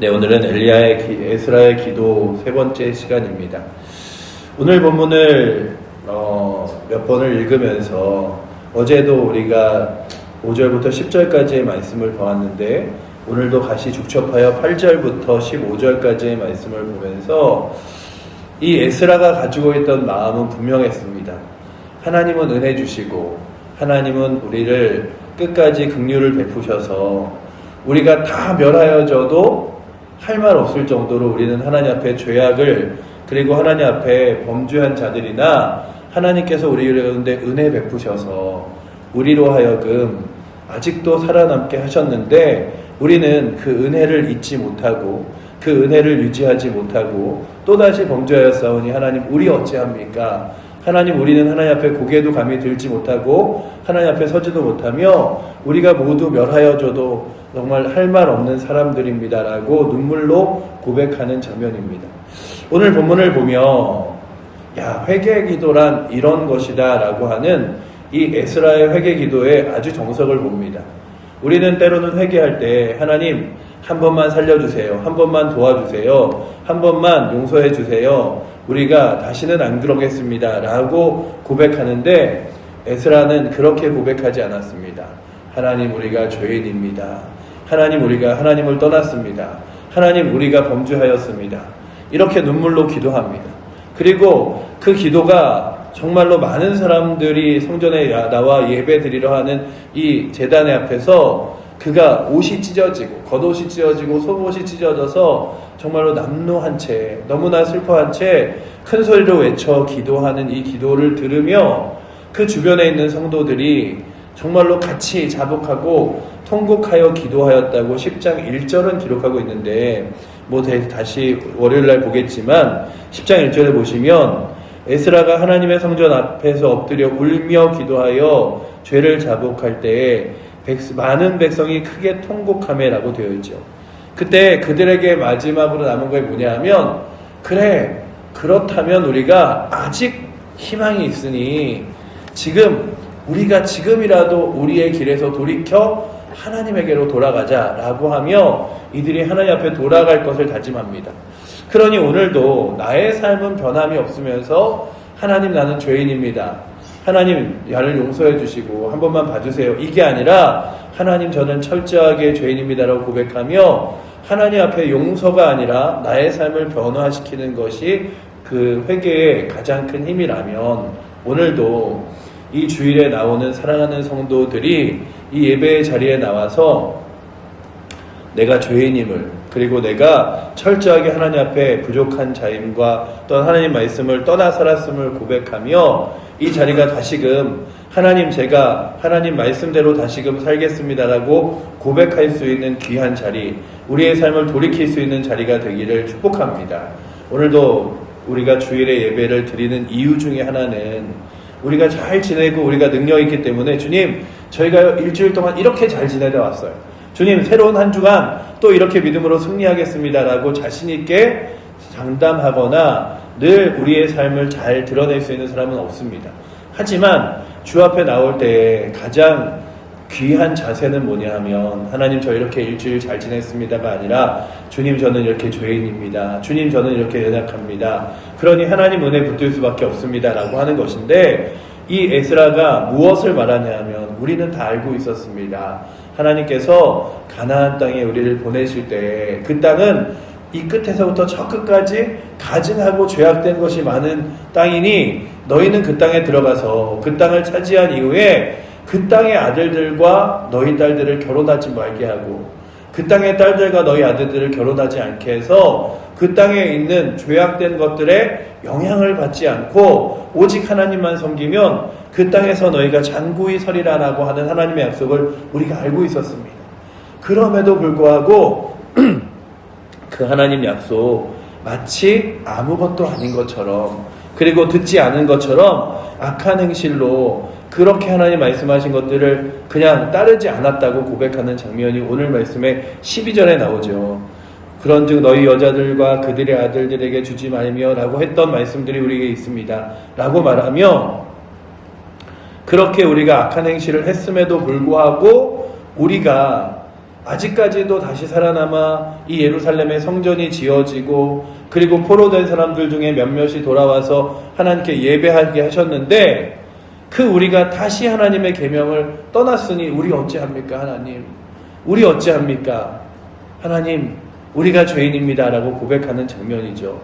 네, 오늘은 엘리야의 기, 에스라의 기도 세 번째 시간입니다. 오늘 본문을 어, 몇 번을 읽으면서 어제도 우리가 5절부터 10절까지의 말씀을 보았는데 오늘도 다시 죽첩하여 8절부터 15절까지의 말씀을 보면서 이 에스라가 가지고 있던 마음은 분명했습니다. 하나님은 은혜 주시고 하나님은 우리를 끝까지 긍휼을 베푸셔서 우리가 다 멸하여져도 할 말 없을 정도로 우리는 하나님 앞에 죄악을 그리고 하나님 앞에 범죄한 자들이나 하나님께서 우리 가운데 은혜 베푸셔서 우리로 하여금 아직도 살아남게 하셨는데 우리는 그 은혜를 잊지 못하고 그 은혜를 유지하지 못하고 또다시 범죄하였사오니 하나님 우리 어찌합니까? 하나님 우리는 하나님 앞에 고개도 감히 들지 못하고 하나님 앞에 서지도 못하며 우리가 모두 멸하여져도 정말 할 말 없는 사람들입니다라고 눈물로 고백하는 장면입니다. 오늘 본문을 보면 야 회개 기도란 이런 것이다라고 하는 이 에스라의 회개 기도에 아주 정석을 봅니다. 우리는 때로는 회개할 때 하나님 한 번만 살려주세요. 한 번만 도와주세요. 한 번만 용서해 주세요. 우리가 다시는 안 그러겠습니다. 라고 고백하는데 에스라는 그렇게 고백하지 않았습니다. 하나님 우리가 죄인입니다. 하나님 우리가 하나님을 떠났습니다. 하나님 우리가 범죄하였습니다. 이렇게 눈물로 기도합니다. 그리고 그 기도가 정말로 많은 사람들이 성전에 나와 예배 드리려 하는 이 재단의 앞에서 그가 옷이 찢어지고 겉옷이 찢어지고 속옷이 찢어져서 정말로 남노한 채 너무나 슬퍼한 채 큰 소리로 외쳐 기도하는 이 기도를 들으며 그 주변에 있는 성도들이 정말로 같이 자복하고 통곡하여 기도하였다고 10장 1절은 기록하고 있는데 뭐 다시 월요일 날 보겠지만 10장 1절에 보시면 에스라가 하나님의 성전 앞에서 엎드려 울며 기도하여 죄를 자복할 때에 많은 백성이 크게 통곡함에라고 되어 있죠. 그때 그들에게 마지막으로 남은 게 뭐냐면 그래 그렇다면 우리가 아직 희망이 있으니 지금 우리가 지금이라도 우리의 길에서 돌이켜 하나님에게로 돌아가자라고 하며 이들이 하나님 앞에 돌아갈 것을 다짐합니다. 그러니 오늘도 나의 삶은 변함이 없으면서 하나님 나는 죄인입니다. 하나님 나를 용서해 주시고 한 번만 봐주세요. 이게 아니라 하나님 저는 철저하게 죄인입니다라고 고백하며 하나님 앞에 용서가 아니라 나의 삶을 변화시키는 것이 그 회개의 가장 큰 힘이라면 오늘도 이 주일에 나오는 사랑하는 성도들이 이 예배의 자리에 나와서 내가 죄인임을 그리고 내가 철저하게 하나님 앞에 부족한 자임과 또 하나님 말씀을 떠나 살았음을 고백하며 이 자리가 다시금 하나님 제가 하나님 말씀대로 다시금 살겠습니다라고 고백할 수 있는 귀한 자리, 우리의 삶을 돌이킬 수 있는 자리가 되기를 축복합니다. 오늘도 우리가 주일에 예배를 드리는 이유 중에 하나는 우리가 잘 지내고 우리가 능력 있기 때문에 주님 저희가 일주일 동안 이렇게 잘 지내다 왔어요. 주님 새로운 한 주간 또 이렇게 믿음으로 승리하겠습니다라고 자신 있게 장담하거나 늘 우리의 삶을 잘 드러낼 수 있는 사람은 없습니다. 하지만 주 앞에 나올 때 가장 귀한 자세는 뭐냐 하면 하나님 저 이렇게 일주일 잘 지냈습니다가 아니라 주님 저는 이렇게 죄인입니다. 주님 저는 이렇게 연약합니다. 그러니 하나님 은혜 붙들 수밖에 없습니다라고 하는 것인데 이 에스라가 무엇을 말하냐 하면 우리는 다 알고 있었습니다. 하나님께서 가나안 땅에 우리를 보내실 때 그 땅은 이 끝에서부터 저 끝까지 가증하고 죄악된 것이 많은 땅이니 너희는 그 땅에 들어가서 그 땅을 차지한 이후에 그 땅의 아들들과 너희 딸들을 결혼하지 말게 하고 그 땅의 딸들과 너희 아들들을 결혼하지 않게 해서 그 땅에 있는 죄악된 것들에 영향을 받지 않고 오직 하나님만 섬기면 그 땅에서 너희가 장구히 서리라라고 하는 하나님의 약속을 우리가 알고 있었습니다. 그럼에도 불구하고 그 하나님 약속 마치 아무것도 아닌 것처럼 그리고 듣지 않은 것처럼 악한 행실로 그렇게 하나님 말씀하신 것들을 그냥 따르지 않았다고 고백하는 장면이 오늘 말씀의 12절에 나오죠. 그런즉 너희 여자들과 그들의 아들들에게 주지 말며라고 했던 말씀들이 우리에게 있습니다. 라고 말하며 그렇게 우리가 악한 행실을 했음에도 불구하고 우리가 아직까지도 다시 살아남아 이 예루살렘의 성전이 지어지고 그리고 포로된 사람들 중에 몇몇이 돌아와서 하나님께 예배하게 하셨는데 그 우리가 다시 하나님의 계명을 떠났으니 우리 어찌합니까 하나님? 우리 어찌합니까? 하나님 우리가 죄인입니다라고 고백하는 장면이죠.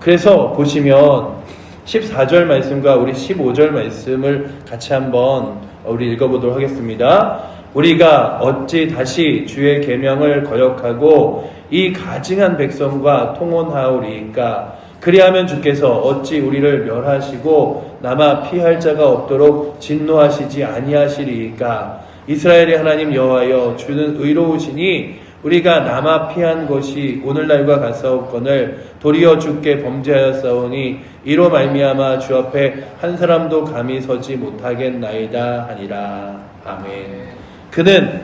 그래서 보시면 14절 말씀과 우리 15절 말씀을 같이 한번 우리 읽어보도록 하겠습니다. 우리가 어찌 다시 주의 계명을 거역하고 이 가증한 백성과 통혼하오리이까 그리하면 주께서 어찌 우리를 멸하시고 남아 피할 자가 없도록 진노하시지 아니하시리이까 이스라엘의 하나님 여호와여 주는 의로우시니 우리가 남아 피한 것이 오늘날과 같사옵거늘 도리어 주께 범죄하였사오니 이로 말미암아 주 앞에 한 사람도 감히 서지 못하겠나이다 하니라 아멘. 그는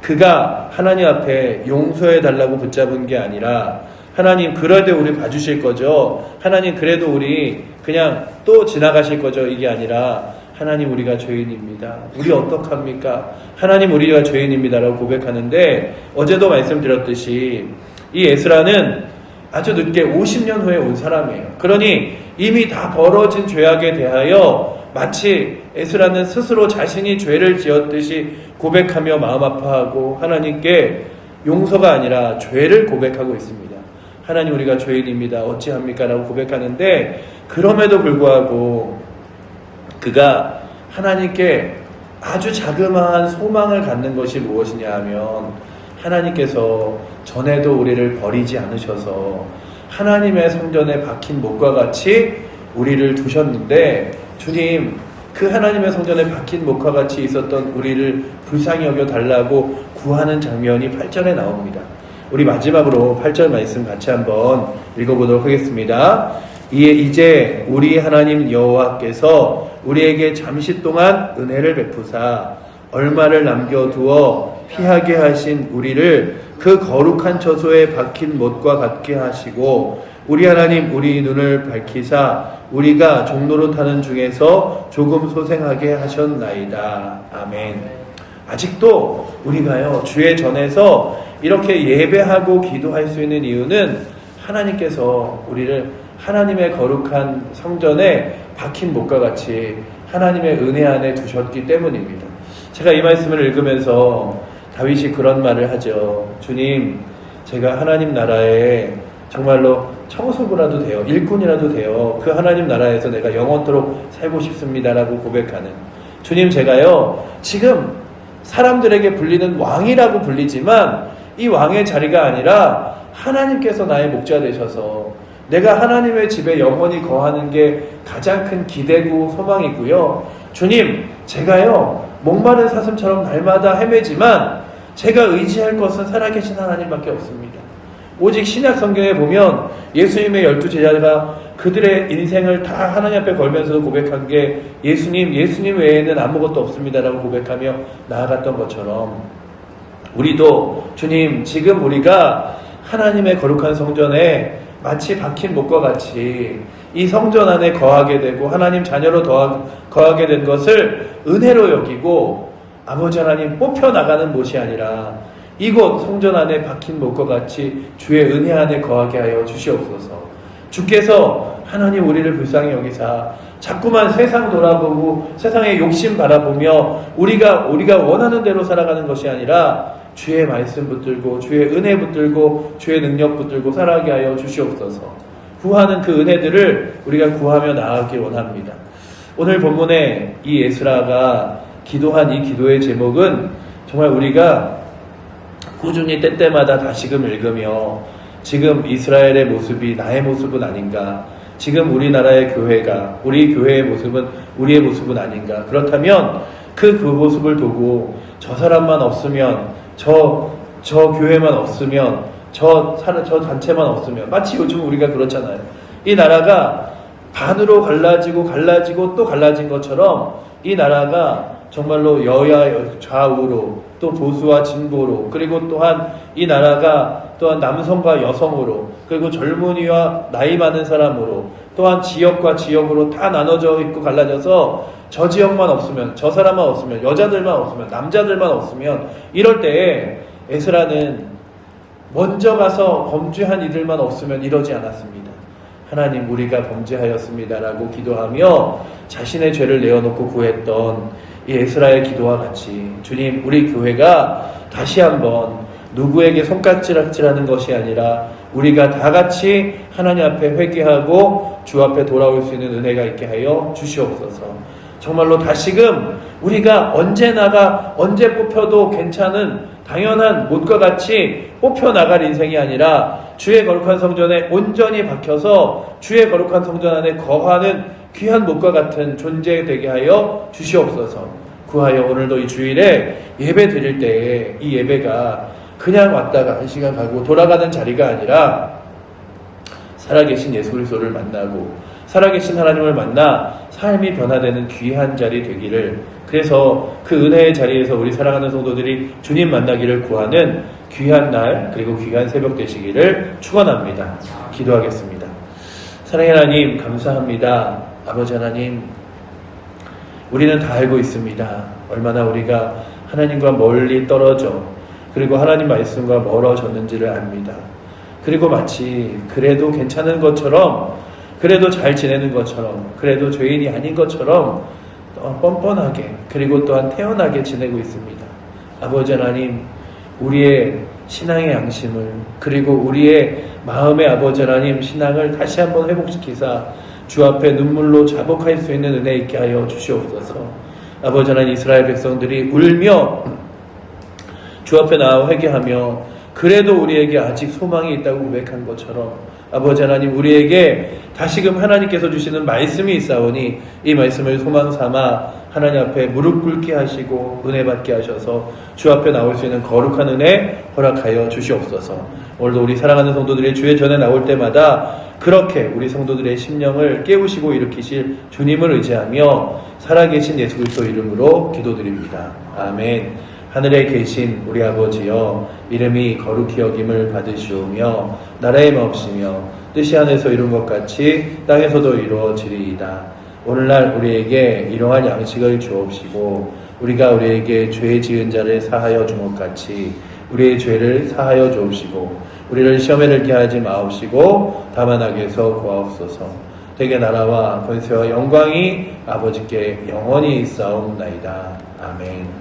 그가 하나님 앞에 용서해 달라고 붙잡은 게 아니라 하나님 그래도 우리 봐주실 거죠. 하나님 그래도 우리 그냥 또 지나가실 거죠. 이게 아니라 하나님 우리가 죄인입니다. 우리 어떡합니까? 하나님 우리가 죄인입니다라고 고백하는데 어제도 말씀드렸듯이 이 에스라는 아주 늦게 50년 후에 온 사람이에요. 그러니 이미 다 벌어진 죄악에 대하여 마치 에스라는 스스로 자신이 죄를 지었듯이 고백하며 마음 아파하고 하나님께 용서가 아니라 죄를 고백하고 있습니다. 하나님 우리가 죄인입니다. 어찌합니까? 라고 고백하는데 그럼에도 불구하고 그가 하나님께 아주 자그마한 소망을 갖는 것이 무엇이냐 하면 하나님께서 전에도 우리를 버리지 않으셔서 하나님의 성전에 박힌 목과 같이 우리를 두셨는데 주님 그 하나님의 성전에 박힌 목과 같이 있었던 우리를 불쌍히 여겨 달라고 구하는 장면이 8절에 나옵니다. 우리 마지막으로 8절 말씀 같이 한번 읽어보도록 하겠습니다. 이에 이제 우리 하나님 여호와께서 우리에게 잠시 동안 은혜를 베푸사 얼마를 남겨두어 피하게 하신 우리를 그 거룩한 처소에 박힌 못과 같게 하시고 우리 하나님 우리 눈을 밝히사 우리가 종로로 타는 중에서 조금 소생하게 하셨나이다. 아멘. 아직도 우리가요 주의 전에서 이렇게 예배하고 기도할 수 있는 이유는 하나님께서 우리를 하나님의 거룩한 성전에 박힌 목과 같이 하나님의 은혜 안에 두셨기 때문입니다. 제가 이 말씀을 읽으면서 다윗이 그런 말을 하죠. 주님, 제가 하나님 나라에 정말로 청소부라도 돼요. 일꾼이라도 돼요. 그 하나님 나라에서 내가 영원토록 살고 싶습니다라고 고백하는. 주님, 제가요, 지금 사람들에게 불리는 왕이라고 불리지만 이 왕의 자리가 아니라 하나님께서 나의 목자 되셔서 내가 하나님의 집에 영원히 거하는 게 가장 큰 기대고 소망이고요. 주님, 제가요, 목마른 사슴처럼 날마다 헤매지만 제가 의지할 것은 살아계신 하나님밖에 없습니다. 오직 신약 성경에 보면 예수님의 열두 제자가 그들의 인생을 다 하나님 앞에 걸면서 고백한 게 예수님, 예수님 외에는 아무것도 없습니다라고 고백하며 나아갔던 것처럼 우리도 주님, 지금 우리가 하나님의 거룩한 성전에 마치 박힌 목과 같이 이 성전 안에 거하게 되고 하나님 자녀로 거하게 된 것을 은혜로 여기고 아버지 하나님 뽑혀 나가는 곳이 아니라 이곳 성전 안에 박힌 목과 같이 주의 은혜 안에 거하게 하여 주시옵소서. 주께서 하나님 우리를 불쌍히 여기사 자꾸만 세상 돌아보고 세상의 욕심 바라보며 우리가 우리가 원하는 대로 살아가는 것이 아니라 주의 말씀 붙들고 주의 은혜 붙들고 주의 능력 붙들고 살아가게 하여 주시옵소서. 구하는 그 은혜들을 우리가 구하며 나아가길 원합니다. 오늘 본문에 이 에스라가 기도한 이 기도의 제목은 정말 우리가 꾸준히 때때마다 다시금 읽으며 지금 이스라엘의 모습이 나의 모습은 아닌가 지금 우리나라의 교회가 우리 교회의 모습은 우리의 모습은 아닌가 그렇다면 그 그 모습을 두고 저 사람만 없으면 저 저 교회만 없으면 저 사는 저 단체만 없으면 마치 요즘 우리가 그렇잖아요. 이 나라가 반으로 갈라지고 갈라지고 또 갈라진 것처럼 이 나라가 정말로 여야 좌우로 또 보수와 진보로 그리고 또한 이 나라가 또한 남성과 여성으로 그리고 젊은이와 나이 많은 사람으로 또한 지역과 지역으로 다 나눠져 있고 갈라져서 저 지역만 없으면 저 사람만 없으면 여자들만 없으면 남자들만 없으면 이럴 때에 에스라는 먼저 가서 범죄한 이들만 없으면 이러지 않았습니다. 하나님 우리가 범죄하였습니다라고 기도하며 자신의 죄를 내어놓고 구했던 이 에스라의 기도와 같이 주님 우리 교회가 다시 한번 누구에게 손가락질하는 것이 아니라 우리가 다 같이 하나님 앞에 회개하고 주 앞에 돌아올 수 있는 은혜가 있게 하여 주시옵소서. 정말로 다시금 우리가 언제 나가 언제 뽑혀도 괜찮은 당연한 못과 같이 뽑혀 나갈 인생이 아니라 주의 거룩한 성전에 온전히 박혀서 주의 거룩한 성전 안에 거하는 귀한 못과 같은 존재 되게 하여 주시옵소서. 구하여 오늘도 이 주일에 예배 드릴 때에 이 예배가 그냥 왔다가 한 시간 가고 돌아가는 자리가 아니라 살아계신 예수 그리스도를 만나고 살아계신 하나님을 만나 삶이 변화되는 귀한 자리 되기를 그래서 그 은혜의 자리에서 우리 사랑하는 성도들이 주님 만나기를 구하는 귀한 날 그리고 귀한 새벽 되시기를 축원합니다. 기도하겠습니다. 사랑의 하나님 감사합니다. 아버지 하나님 우리는 다 알고 있습니다. 얼마나 우리가 하나님과 멀리 떨어져 그리고 하나님 말씀과 멀어졌는지를 압니다. 그리고 마치 그래도 괜찮은 것처럼 그래도 잘 지내는 것처럼 그래도 죄인이 아닌 것처럼 어, 뻔뻔하게 그리고 또한 태연하게 지내고 있습니다. 아버지 하나님 우리의 신앙의 양심을 그리고 우리의 마음의 아버지 하나님 신앙을 다시 한번 회복시키사 주 앞에 눈물로 자복할 수 있는 은혜 있게 하여 주시옵소서. 아버지 하나님 이스라엘 백성들이 울며 주 앞에 나와 회개하며 그래도 우리에게 아직 소망이 있다고 고백한 것처럼 아버지 하나님 우리에게 다시금 하나님께서 주시는 말씀이 있사오니 이 말씀을 소망 삼아 하나님 앞에 무릎 꿇게 하시고 은혜 받게 하셔서 주 앞에 나올 수 있는 거룩한 은혜 허락하여 주시옵소서. 오늘도 우리 사랑하는 성도들이 주의 전에 나올 때마다 그렇게 우리 성도들의 심령을 깨우시고 일으키실 주님을 의지하며 살아계신 예수 그리스도 이름으로 기도드립니다. 아멘. 하늘에 계신 우리 아버지여 이름이 거룩히 여김을 받으시오며 나라의 마옵시며 뜻이 하늘에서 이룬 것 같이 땅에서도 이루어지리이다. 오늘날 우리에게 이러한 양식을 주옵시고 우리가 우리에게 죄 지은 자를 사하여 준 것 같이 우리의 죄를 사하여 주옵시고 우리를 시험에 들게 하지 마옵시고 다만 악에서 구하옵소서. 되게 나라와 권세와 영광이 아버지께 영원히 있사옵나이다. 아멘.